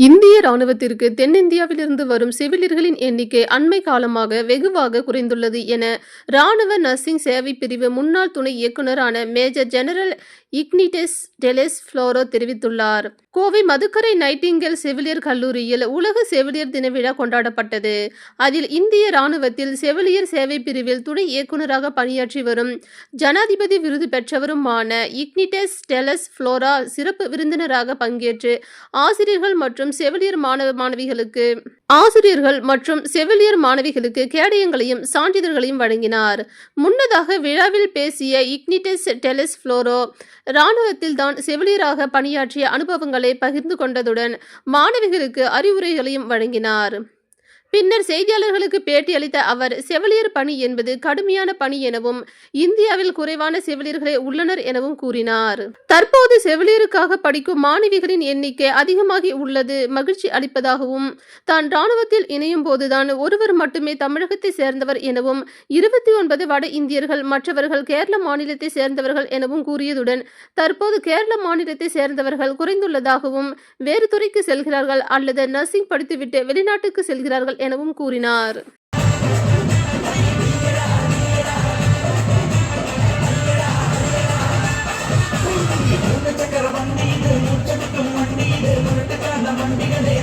இந்திய ராணுவத்திற்கு தென்னிந்தியாவிலிருந்து வரும் செவிலியர்களின் எண்ணிக்கை அண்மை காலமாக வெகுவாக குறைந்துள்ளது என ராணுவ நர்சிங் சேவை பிரிவு முன்னாள் துணை இயக்குநரான மேஜர் ஜெனரல் இக்னிடெஸ் டெலெஸ் ஃப்ளோரோ தெரிவித்துள்ளார். கோவை மதுக்கரை நைட்டிங்கல் செவிலியர் கல்லூரியில் உலக செவிலியர் தின விழா கொண்டாடப்பட்டது. அதில் இந்திய ராணுவத்தில் செவிலியர் சேவை பிரிவில் துணை இயக்குநராக பணியாற்றி வரும் ஜனாதிபதி விருது பெற்றவருமான இக்னிடெஸ் டெலஸ் ஃப்ளோரா சிறப்பு விருந்தினராக பங்கேற்று ஆசிரியர்கள் மற்றும் செவிலியர் மாணவ மாணவிகளுக்கு ஆசிரியர்கள் மற்றும் செவிலியர் மாணவிகளுக்கு கேடயங்களையும் சான்றிதழ்களையும் வழங்கினார். முன்னதாக விழாவில் பேசிய இக்னிடெஸ் டெலஸ் ஃப்ளோரோ இராணுவத்தில் தான் செவிலியராக பணியாற்றிய அனுபவங்களை பகிர்ந்து கொண்டதுடன் மாணவிகளுக்கு அறிவுரைகளையும் வழங்கினார். பின்னர் செய்தியாளர்களுக்கு பேட்டியளித்த அவர் செவிலியர் பணி என்பது கடுமையான பணி எனவும் இந்தியாவில் குறைவான செவிலியர்களே உள்ளனர் எனவும் கூறினார். தற்போது செவிலியருக்காக படிக்கும் மாணவிகளின் எண்ணிக்கை அதிகமாகி உள்ளது மகிழ்ச்சி அளிப்பதாகவும் தான் ராணுவத்தில் இணையும் போதுதான் ஒருவர் மட்டுமே தமிழகத்தை சேர்ந்தவர் எனவும் இருபத்தி ஒன்பது வட இந்தியர்கள் மற்றவர்கள் கேரள மாநிலத்தை சேர்ந்தவர்கள் எனவும் கூறியதுடன் தற்போது கேரள மாநிலத்தை சேர்ந்தவர்கள் குறைந்துள்ளதாகவும் வேறு துறைக்கு செல்கிறார்கள் அல்லது நர்சிங் படித்துவிட்டு வெளிநாட்டுக்கு செல்கிறார்கள் எனவும் கூறினார். வண்டியில் முச்சக்கரம் வண்டியில் முரட்டுக்கான வண்டிகளே.